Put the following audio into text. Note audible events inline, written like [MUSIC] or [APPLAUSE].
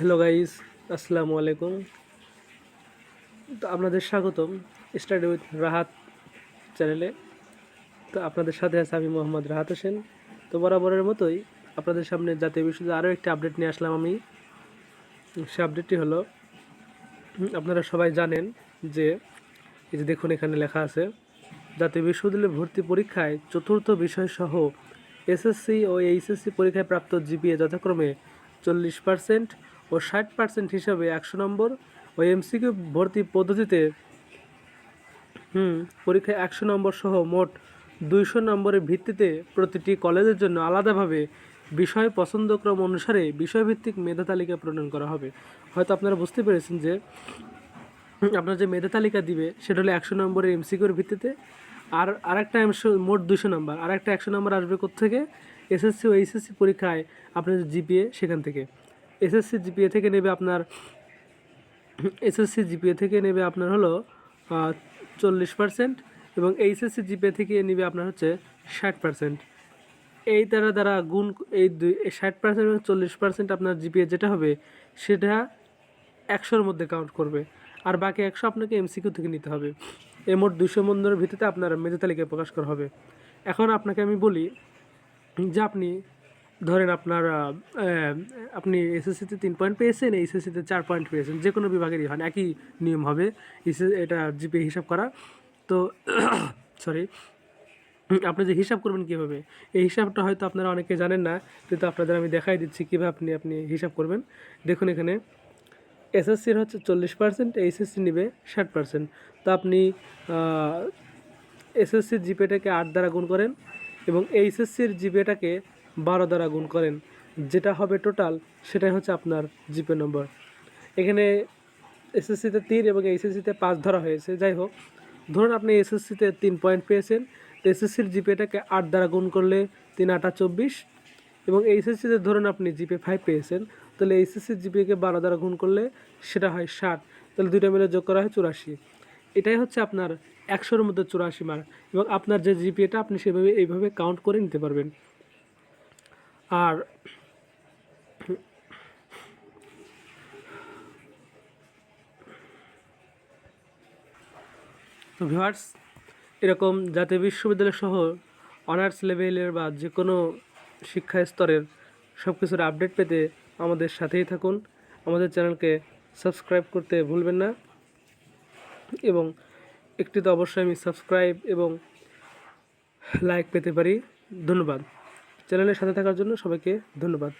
Hello guys, আসসালামু আলাইকুম। তো আপনাদের স্বাগতম স্টাডি উইথ রাহাত চ্যানেলে তো আপনাদের সাথে আছে আমি মোহাম্মদ রাহাত হোসেন। তো বরাবরের মতোই আপনাদের সামনে জাতীয় বিশ্ববিদ্যালয়ে আরও একটি আপডেট নিয়ে আসলাম আমি। সে আপডেটটি হলো, আপনারা সবাই জানেন যে, এই যে দেখুন এখানে লেখা আছে, জাতীয় বিশ্ববিদ্যালয়ে ভর্তি পরীক্ষায় চতুর্থ বিষয়সহ এসএসসি ও এইচএসসি পরীক্ষায় প্রাপ্ত জিপিএ যথাক্রমে চল্লিশ পার্সেন্ট ও ষাট পার্সেন্ট হিসাবে একশো নম্বর। ও এমসিকিউ ভর্তি পদ্ধতিতে, হুম, পরীক্ষায় একশো নম্বর সহ মোট দুইশো নম্বরের ভিত্তিতে প্রতিটি কলেজের জন্য আলাদাভাবে বিষয় পছন্দক্রম অনুসারে বিষয়ভিত্তিক মেধা তালিকা প্রণয়ন করা হবে। হয়তো আপনারা বুঝতে পেরেছেন যে, আপনার যে মেধা তালিকা দিবে, সেটা হলো একশো নম্বরের এমসিকিউর ভিত্তিতে। আর আরেকটা একশো মোট দুশো নম্বর আর একটা একশো নম্বর আসবে থেকে এসএসসি ও এইচএসসি পরীক্ষায় আপনার জিপিএ সেখান থেকে। এসএসসি জিপিএ থেকে নেবে আপনার, এসএসসি জিপিএ থেকে নেবে আপনার হলো চল্লিশ পার্সেন্ট এবং এইচএসসি জিপিএ থেকে নেবে আপনার হচ্ছে ষাট পার্সেন্ট এই দ্বারা দ্বারা গুণ, এই দুই ষাট পার্সেন্ট এবং চল্লিশ পার্সেন্ট আপনার জিপিএ যেটা হবে, সেটা একশোর মধ্যে কাউন্ট করবে। আর বাকি একশো আপনাকে এমসিকিউ থেকে নিতে হবে। এই মোট দুশো মন্দিরের ভিত্তিতে আপনার মেধা তালিকায় প্রকাশ করা হবে। এখন আপনাকে আমি বলি যে আপনি ধরেন আপনার আপনি এসএসসিতে তিন পয়েন্ট পেয়েছেন এইচএসসিতে চার পয়েন্ট পেয়েছেন যে কোনো বিভাগেরই হন, একই নিয়ম হবে এটা জিপে হিসাব করা। তো [COUGHS] সরি আপনি যে হিসাব করবেন কীভাবে? এই হিসাবটা হয়তো আপনারা অনেকে জানেন না, কিন্তু আপনাদের আমি দেখাই দিচ্ছি কীভাবে আপনি আপনি হিসাব করবেন। দেখুন এখানে এসএসসির হচ্ছে চল্লিশ পার্সেন্ট এইচএসসি নেবে ষাট পার্সেন্ট তো আপনি এসএসসির জিপেটাকে আট দ্বারা গুণ করেন এবং এইচএসসির জিপেটাকে বারো দ্বারা গুণ করেন। যেটা হবে টোটাল সেটাই হচ্ছে আপনার জিপে নম্বর এখানে এসএসসিতে তিন এবং এইচএসসিতে পাঁচ ধরা হয়েছে। যাই হোক, ধরুন আপনি এসএসসিতে তিন পয়েন্ট পেয়েছেন, তো এসএসসির জিপেটাকে আট দ্বারা গুণ করলে তিন আটা চব্বিশ এবং এইচএসসিতে ধরুন আপনি জিপে ফাইভ পেয়েছেন, তাহলে এইচএসসির জিপিএকে বারো দ্বারা গুণ করলে সেটা হয় ষাট। তাহলে দুইটা মিলে যোগ করা হয় চুরাশি। এটাই হচ্ছে আপনার একশোর মধ্যে চুরাশি মার্ক এবং আপনার যে জিপিএটা আপনি সেভাবে এইভাবে কাউন্ট করে নিতে পারবেন। আর তো ভিউয়ার্স এরকম জাতীয় বিশ্ববিদ্যালয় সহ অনার্স লেভেলের বা যে কোনো শিক্ষা স্তরের সব কিছুর আপডেট পেতে আমাদের সাথেই থাকুন। আমাদের চ্যানেলকে সাবস্ক্রাইব করতে ভুলবেন না এবং একটি তো অবশ্যই আমি সাবস্ক্রাইব এবং লাইক পেতে পারি। ধন্যবাদ। চ্যানেলের সাথে থাকার জন্য সবাইকে ধন্যবাদ।